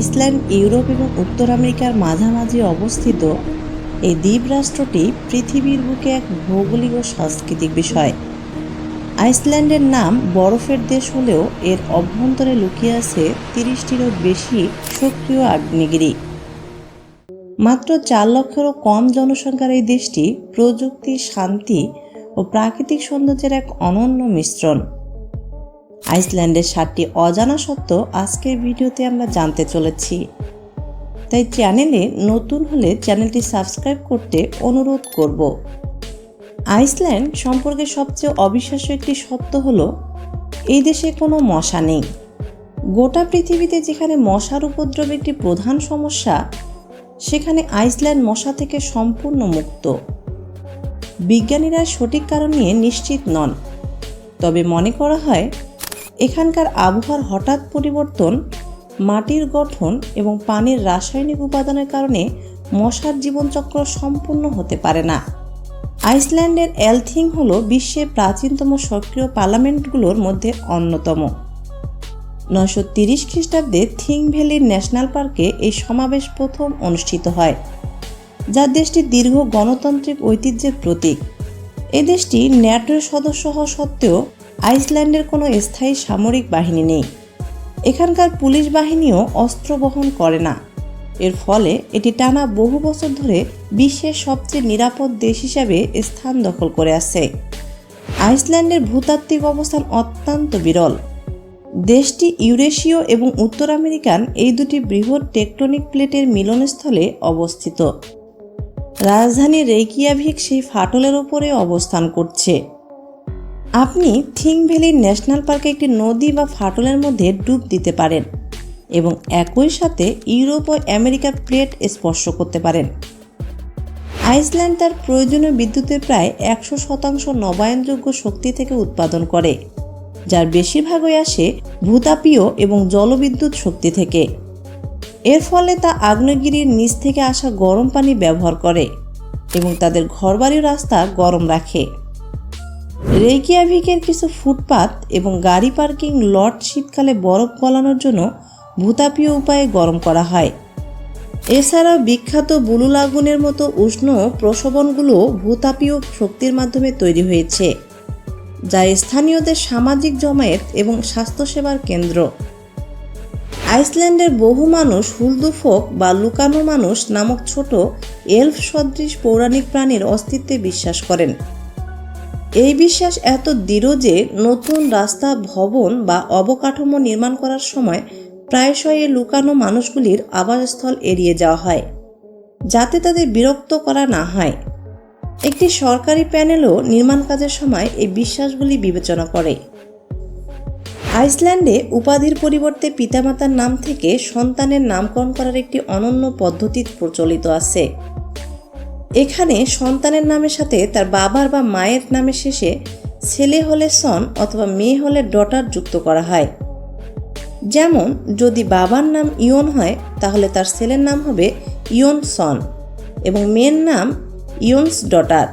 Iceland, Europe এবং উত্তর আমেরিকার মাঝামাঝি অবস্থিত এই দ্বীপ রাষ্ট্রটি পৃথিবীর বুকে এক ভৌগোলিক ও সাংস্কৃতিক বিষয়। আইসল্যান্ডের নাম বরফের দেশ হলেও এর অভ্যন্তরে লুকিয়ে আছে তিরিশটিরও বেশি সক্রিয় আগ্নেয়গিরি। মাত্র চার লক্ষেরও কম জনসংখ্যার এই দেশটি প্রযুক্তি, শান্তি ও প্রাকৃতিক সৌন্দর্যের এক অনন্য মিশ্রণ। আইসল্যান্ডের সাতটি অজানা সত্য আজকের ভিডিওতে আমরা জানতে চলেছি। তাই চ্যানেলে নতুন হলে চ্যানেলটি সাবস্ক্রাইব করতে অনুরোধ করব। আইসল্যান্ড সম্পর্কে সবচেয়ে অবিশ্বাস্য একটি সত্য হলো, এই দেশে কোনো মশা নেই। গোটা পৃথিবীতে যেখানে মশার উপদ্রব একটি প্রধান সমস্যা, সেখানে আইসল্যান্ড মশা থেকে সম্পূর্ণ মুক্ত। বিজ্ঞানীরা সঠিক কারণ নিয়ে নিশ্চিত নন। তবে মনে করা হয় এখানকার আবহাওয়ার হঠাৎ পরিবর্তন, মাটির গঠন এবং পানির রাসায়নিক উপাদানের কারণে মশার জীবনচক্র সম্পূর্ণ হতে পারে না। আইসল্যান্ডের এলথিং হল বিশ্বের প্রাচীনতম সক্রিয় পার্লামেন্টগুলোর মধ্যে অন্যতম। নয়শো তিরিশ খ্রিস্টাব্দে থিং ভ্যালির ন্যাশনাল পার্কে এই সমাবেশ প্রথম অনুষ্ঠিত হয়, যা দেশটির দীর্ঘ গণতান্ত্রিক ঐতিহ্যের প্রতীক। এ দেশটি ন্যাটোর সদস্য হওয়া সত্ত্বেও আইসল্যান্ডের কোনো স্থায়ী সামরিক বাহিনী নেই। এখানকার পুলিশ বাহিনীও অস্ত্র বহন করে না। এর ফলে এটি টানা বহু বছর ধরে বিশ্বের সবচেয়ে নিরাপদ দেশ হিসাবে স্থান দখল করে আছে। আইসল্যান্ডের ভূতাত্ত্বিক অবস্থান অত্যন্ত বিরল। দেশটি ইউরেশীয় এবং উত্তর আমেরিকান এই দুটি বৃহৎ টেকটনিক প্লেটের মিলনস্থলে অবস্থিত। রাজধানী রেকিয়াভিক সেই ফাটলের ওপরে অবস্থান করছে। আপনি থিং ভ্যালি ন্যাশনাল পার্কে একটি নদী বা ফাটলের মধ্যে ডুব দিতে পারেন এবং একই সাথে ইউরোপ ও আমেরিকার প্লেট স্পর্শ করতে পারেন। আইসল্যান্ড তার প্রয়োজনীয় বিদ্যুতের প্রায় একশো শতাংশ নবায়নযোগ্য শক্তি থেকে উৎপাদন করে, যার বেশিরভাগই আসে ভূতাপীয় এবং জলবিদ্যুৎ শক্তি থেকে। এর ফলে তা আগ্নেয়গিরির নিচ থেকে আসা গরম পানি ব্যবহার করে এবং তাদের ঘরবাড়ির রাস্তা গরম রাখে। রেইকিয়াভিকের কিছু ফুটপাত এবং গাড়ি পার্কিং লট শীতকালে বরফ গলানোর জন্য ভূতাপীয় উপায়ে গরম করা হয়। এছাড়াও বিখ্যাত বুলুল আগুনের মতো উষ্ণ প্রসবনগুলো ভূতাপীয় শক্তির মাধ্যমে তৈরি হয়েছে, যা স্থানীয়দের সামাজিক জমায়েত এবং স্বাস্থ্যসেবার কেন্দ্র। আইসল্যান্ডের বহু মানুষ হুলদুফোক বা লুকানো মানুষ নামক ছোট এলফ সদৃশ পৌরাণিক প্রাণীর অস্তিত্বে বিশ্বাস করেন। এই বিশ্বাস এত দৃঢ় যে নতুন রাস্তা, ভবন বা অবকাঠামো নির্মাণ করার সময় প্রায়শই লুকানো মানুষগুলির আবাসস্থল এড়িয়ে যাওয়া হয়, যাতে তাদের বিরক্ত করা না হয়। একটি সরকারি প্যানেলও নির্মাণ কাজের সময় এই বিশ্বাসগুলি বিবেচনা করে। আইসল্যান্ডে উপাধির পরিবর্তে পিতামাতার নাম থেকে সন্তানের নামকরণ করার একটি অনন্য পদ্ধতি প্রচলিত আছে। এখানে সন্তানের নামের সাথে তার বাবার বা মায়ের নামের শেষে ছেলে হলে সন অথবা মেয়ে হলে ডটার যুক্ত করা হয়। যেমন, যদি বাবার নাম ইয়ন হয়, তাহলে তার ছেলের নাম হবে ইয়ন সন এবং মেয়ের নাম ইয়ন্স ডটার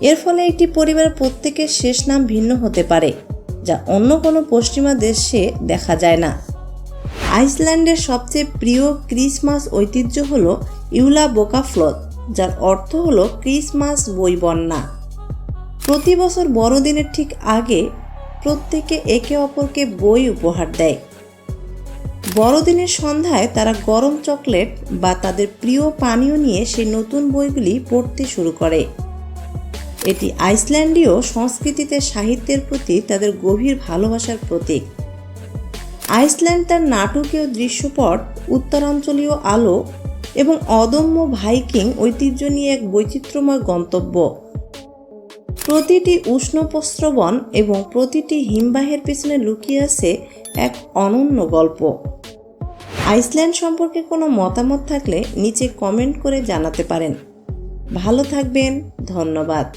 এর ফলে একটি পরিবারের প্রত্যেকের শেষ নাম ভিন্ন হতে পারে, যা অন্য কোনো পশ্চিমা দেশে দেখা যায় না। আইসল্যান্ডের সবচেয়ে প্রিয় ক্রিসমাস ঐতিহ্য হল ইউলা বোকাফ্লথ যার অর্থ হলো ক্রিসমাস বই বন্যা। প্রতি বছর বড়দিনের ঠিক আগে প্রত্যেকে একে অপরকে বই উপহার দেয়। বড়দিনের সন্ধ্যায় তারা গরম চকলেট বা তাদের প্রিয় পানীয় নিয়ে সেই নতুন বইগুলি পড়তে শুরু করে। এটি আইসল্যান্ডীয় সংস্কৃতিতে সাহিত্যের প্রতি তাদের গভীর ভালোবাসার প্রতীক। আইসল্যান্ড তার নাটকীয় দৃশ্যপট, উত্তরাঞ্চলীয় আলো এবং অদম্য ভাইকিং ঐতিহ্য নিয়ে এক বৈচিত্র্যময় গন্তব্য। প্রতিটি উষ্ণপ্রস্রবণ এবং প্রতিটি হিমবাহের পেছনে লুকিয়ে আছে এক অনন্য গল্প। আইসল্যান্ড সম্পর্কে কোনো মতামত থাকলে নিচে কমেন্ট করে জানাতে পারেন। ভালো থাকবেন, ধন্যবাদ।